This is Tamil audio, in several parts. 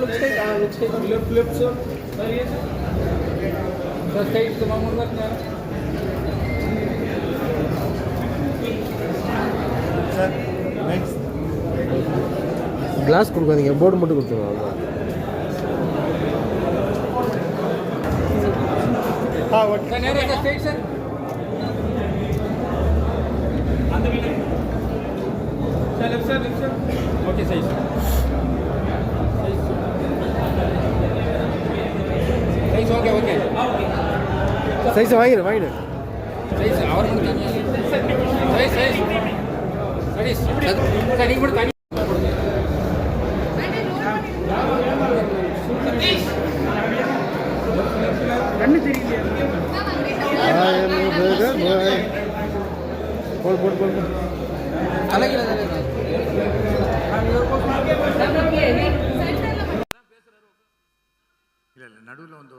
Left, left, sir. Sir, yes, sir. Sir, straight, sir. மாமூல் work, நேரா. சார் நெக்ஸ்ட் கிளாஸ் கொடுக்காதீங்க போர்டு மட்டும் கொடுத்துருங்க அவ்வளோதான் ஆ ஓகே Sir, நேரா, sir, straight, sir. Sir, left, sir, left, sir. Okay, sir. Size, okay, okay. சைஸை வாங்கிடு வாங்கிடு Size, அவர் மட்டும் தனியா. Size, size. Size. Sir, நீங்க மட்டும் தனியா. போல் போல் போல் போல் இல்லை இல்லை நடுவில் வந்து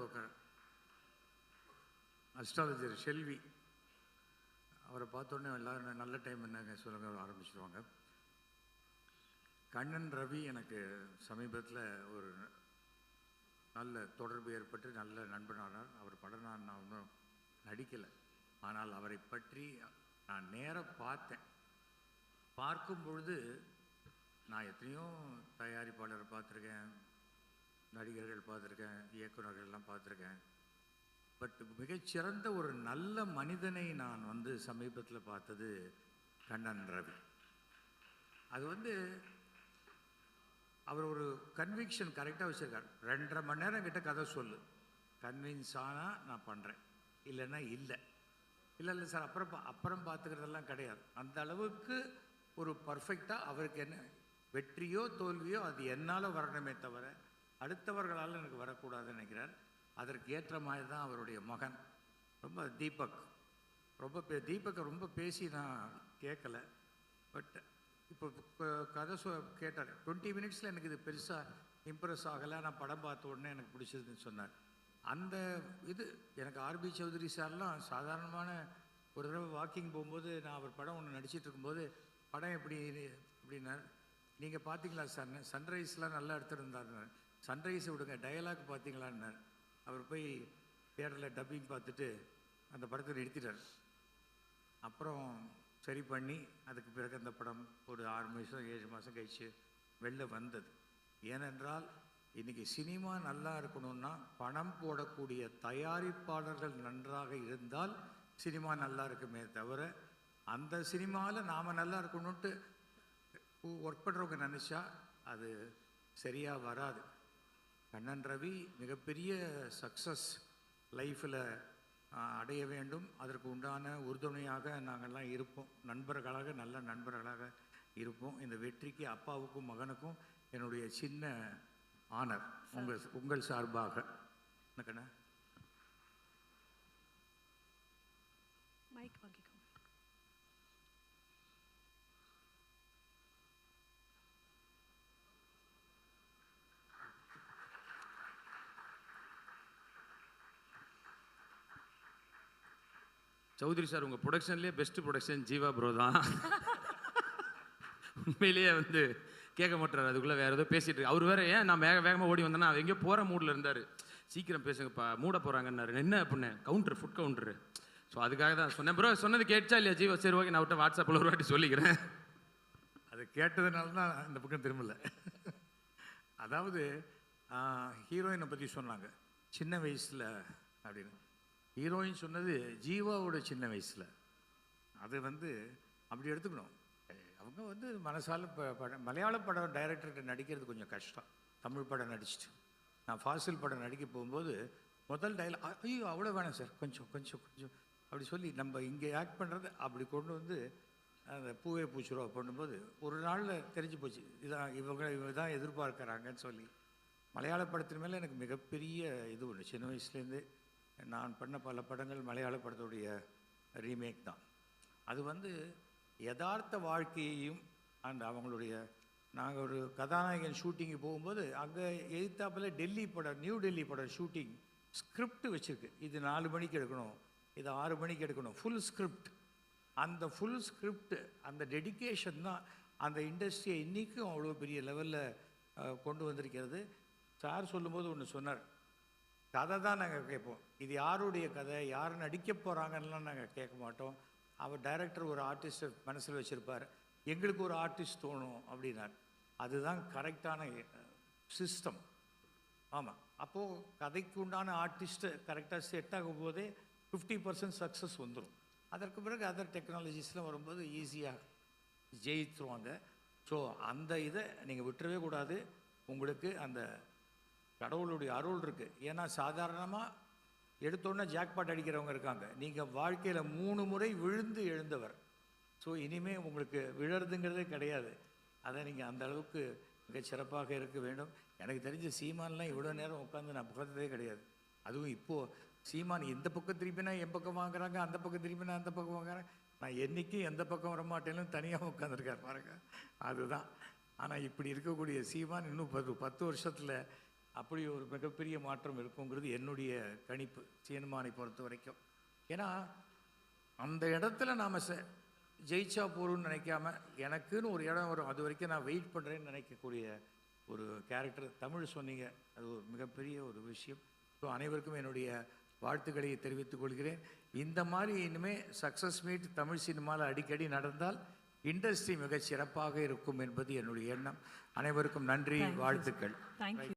அஸ்ட்ராலஜர் செல்வி அவரை பார்த்தோன்னே எல்லாரும் நல்ல டைம் என்னங்க சொல்லுங்க ஆரம்பிச்சிருவாங்க. கண்ணன் ரவி எனக்கு சமீபத்தில் ஒரு நல்ல தொடர்பு ஏற்பட்டு நல்ல நண்பனானார். அவர் படம் நான் நான் ஒன்றும் நடிக்கலை. ஆனால் அவரை பற்றி நான் நேராக பார்த்தேன். பார்க்கும் பொழுது நான் எத்தனையோ தயாரிப்பாளரை பார்த்துருக்கேன் நடிகர்கள் பார்த்துருக்கேன் இயக்குநர்கள்லாம் பார்த்துருக்கேன். பட் மிகச்சிறந்த ஒரு நல்ல மனிதனை நான் வந்து சமீபத்தில் பார்த்தது கண்ணன் ரவி. அது வந்து அவர் ஒரு கன்விக்ஷன் கரெக்டாக வச்சுருக்கார். ரெண்டரை மணி நேரம் கிட்ட கதை சொல்லு. கன்வின்ஸ் ஆனால் நான் பண்ணுறேன் இல்லைன்னா இல்லை. இல்லை இல்லை சார் அப்புறம் பா- அப்புறம் பார்த்துக்கிறதெல்லாம் கிடையாது. அந்த அளவுக்கு ஒரு பர்ஃபெக்டாக அவருக்கு என்ன? வெற்றியோ தோல்வியோ அது என்னால் வரணுமே தவிர அடுத்தவர்களால் எனக்கு வரக்கூடாதுன்னு நினைக்கிறார். அதற்கு ஏற்ற மாதிரி தான் அவருடைய மகன். ரொம்ப தீபக். ரொம்ப பே தீபக்கை ரொம்ப பேசி நான் கேட்கல பட் இப்போ இப்போ கதை சொ கேட்டார். டுவெண்ட்டி மினிட்ஸில் எனக்கு இது பெருசாக இம்ப்ரெஸ் ஆகலை. நான் படம் பார்த்த உடனே எனக்கு பிடிச்சதுன்னு சொன்னார். அந்த இது எனக்கு ஆர்பி சௌத்ரி சார்லாம் சாதாரணமான ஒரு தடவை வாக்கிங் போகும்போது நான் அவர் படம் ஒன்று நடிச்சிட்டு இருக்கும்போது படம் எப்படி அப்படின்னார் நீங்கள் பார்த்தீங்களா சார் சன்ரைஸ்லாம் நல்லா எடுத்துருந்தாருன்னார் சன்ரைஸ் விடுங்க டயலாக் பார்த்தீங்களான்னார் அவர் போய் தேட்டரில் டப்பிங் பார்த்துட்டு அந்த படத்தை நிறுத்திட்டார். அப்புறம் சரி பண்ணி அதுக்கு பிறகு அந்த படம் ஒரு ஆறு மாதம் ஏழு மாதம் கழிச்சு வெளில வந்தது. ஏனென்றால் இன்றைக்கி சினிமா நல்லா இருக்கணும்னா பணம் போடக்கூடிய தயாரிப்பாளர்கள் நன்றாக இருந்தால் சினிமா நல்லா இருக்குமே தவிர அந்த சினிமாவில் நாம் நல்லா இருக்கணும்ட்டு ஒர்க் பண்ணுறவங்க நினச்சா அது சரியாக வராது. கண்ணன் ரவி மிகப்பெரிய சக்ஸஸ் லைஃப்பில் அடைய வேண்டும். அதற்கு உண்டான உறுதுணையாக நாங்கள்லாம் இருப்போம். நண்பர்களாக நல்ல நண்பர்களாக இருப்போம். இந்த வெற்றிக்கு அப்பாவுக்கும் மகனுக்கும் என்னுடைய சின்ன ஆனர் உங்கள் உங்கள் சார்பாக. என்ன சௌத்ரி சார் உங்கள் ப்ரொடக்ஷன்லேயே பெஸ்ட் ப்ரொடக்ஷன் ஜீவா ப்ரோ தான். உண்மையிலேயே வந்து கேட்க மாட்டார் அதுக்குள்ளே வேறு ஏதோ பேசிகிட்டு இருக்கு. அவர் வேற ஏன் நான் வேக வேகமாக ஓடி வந்தேன்னா? அவர் எங்கேயோ போகிற மூடில் இருந்தார். சீக்கிரம் பேசுங்கப்பா மூட போகிறாங்கன்னாரு என்ன அப்படின்னு? கவுண்டர் ஃபுட் கவுண்டரு ஸோ அதுக்காக தான் சொன்னேன். ப்ரோ சொன்னது கேட்டா இல்லையா ஜீவா? சரி ஓகே நான் விட்ட வாட்ஸ்அப்பில் ஒரு வாட்டி சொல்லிக்கிறேன். அது கேட்டதுனால தான் இந்த பக்கம் திரும்பல. அதாவது ஹீரோயினை பற்றி சொன்னாங்க. சின்ன வயசில் அப்படின்னு. ஹீரோயின் சொன்னது ஜீவாவோட சின்ன வயசில். அது வந்து அப்படி எடுத்துக்கணும். அவங்க வந்து மனசால் ப- படம் மலையாள படம் டைரக்டர்கிட்ட நடிக்கிறது கொஞ்சம் கஷ்டம். தமிழ் படம் நடிச்சிட்டு. நான் ஃபாசில் படம் நடிக்க போகும்போது முதல் டைலாக் ஐயோ அவ்வளோ வேணாம் சார். கொஞ்சம் கொஞ்சம் கொஞ்சம். அப்படி சொல்லி நம்ம இங்கே ஆக்ட் பண்ணுறது அப்படி கொண்டு வந்து அந்த பூவே பூச்சிருவா பண்ணும்போது ஒரு நாளில் தெரிஞ்சு போச்சு. இதான் இவங்க இவங்க தான் எதிர்பார்க்குறாங்கன்னு சொல்லி. மலையாள படத்தின் மேலே எனக்கு மிகப்பெரிய இது ஒன்று சின்ன வயசுலேருந்து நான் பண்ண பல படங்கள் மலையாள படத்துடைய ரீமேக் தான். அது வந்து யதார்த்த வாழ்க்கையையும் அந்த அவங்களுடைய நாங்கள் ஒரு கதாநாயகன் ஷூட்டிங்கு போகும்போது அங்கே எதிர்த்தாப்பில் டெல்லி படம் நியூ டெல்லி படம் ஷூட்டிங் ஸ்கிரிப்ட் வச்சுருக்கு. இது நாலு மணிக்கு எடுக்கணும் இது ஆறு மணிக்கு எடுக்கணும் ஃபுல் ஸ்கிரிப்ட் அந்த ஃபுல் ஸ்கிரிப்ட் அந்த டெடிகேஷன் தான் அந்த இண்டஸ்ட்ரியை இன்றைக்கும் அவ்வளோ பெரிய லெவலில் கொண்டு வந்திருக்கிறது. சார் சொல்லும்போது ஒன்று சொன்னார் கதை தான் நாங்கள் கேட்போம். இது யாருடைய கதை? யார் நடிக்க போகிறாங்கலாம் நாங்கள் கேட்க மாட்டோம். அவர் டைரக்டர் ஒரு ஆர்டிஸ்ட்டை மனசில் வச்சுருப்பார். எங்களுக்கு ஒரு ஆர்டிஸ்ட் தோணும் அப்படின்னார். அதுதான் கரெக்டான சிஸ்டம் ஆமாம் அப்போது கதைக்கு உண்டான ஆர்டிஸ்ட்டு கரெக்டாக செட் ஆகும் போதே ஃபிஃப்டி பர்சன்ட் சக்ஸஸ் வந்துடும் அதற்கு பிறகு அதர் டெக்னாலஜிஸ்லாம் வரும்போது ஈஸியாக ஜெயித்துருவாங்க. ஸோ அந்த இதை நீங்கள் விட்டுறவே கூடாது. உங்களுக்கு அந்த கடவுளுடைய அருள் இருக்குது ஏன்னா சாதாரணமாக எடுத்தோன்னே ஜாக்பாட் அடிக்கிறவங்க இருக்காங்க. நீங்கள் வாழ்க்கையில் மூணு முறை விழுந்து எழுந்தவர். ஸோ இனிமேல் உங்களுக்கு விழறதுங்கிறதே கிடையாது. அதை நீங்கள் அந்த அளவுக்கு மிக சிறப்பாக இருக்க வேண்டும். எனக்கு தெரிஞ்ச சீமான்லாம் இவ்வளோ நேரம் உட்காந்து நான் புகழ்ந்ததே கிடையாது. அதுவும் இப்போது சீமான் இந்த பக்கம் திருப்பினா என் பக்கம் வாங்குறாங்க அந்த பக்கம் திருப்பினா அந்த பக்கம் வாங்குறாங்க. நான் என்றைக்கும் எந்த பக்கம் வர தனியாக உட்காந்துருக்கார் பாருங்க. அதுதான். ஆனால் இப்படி இருக்கக்கூடிய சீமான் இன்னும் பத்து பத்து வருஷத்தில் அப்படி ஒரு மிகப்பெரிய மாற்றம் இருக்குங்கிறது என்னுடைய கணிப்பு சீனமானை பொறுத்த வரைக்கும். ஏன்னா அந்த இடத்துல நாம் ச ஜெயிச்சா போகிறோம்னு நினைக்காம எனக்குன்னு ஒரு இடம் வரும். அது வரைக்கும் நான் வெயிட் பண்ணுறேன்னு நினைக்கக்கூடிய ஒரு கேரக்டர் தமிழ் சொன்னீங்க. அது ஒரு மிகப்பெரிய ஒரு விஷயம். ஸோ அனைவருக்கும் என்னுடைய வாழ்த்துக்களை தெரிவித்துக் கொள்கிறேன். இந்த மாதிரி இனிமேல் சக்ஸஸ் மீட் தமிழ் சினிமாவில் அடிக்கடி நடந்தால் இண்டஸ்ட்ரி மிகச் சிறப்பாக இருக்கும் என்பது என்னுடைய எண்ணம். அனைவருக்கும் நன்றி வாழ்த்துக்கள். தேங்க்யூ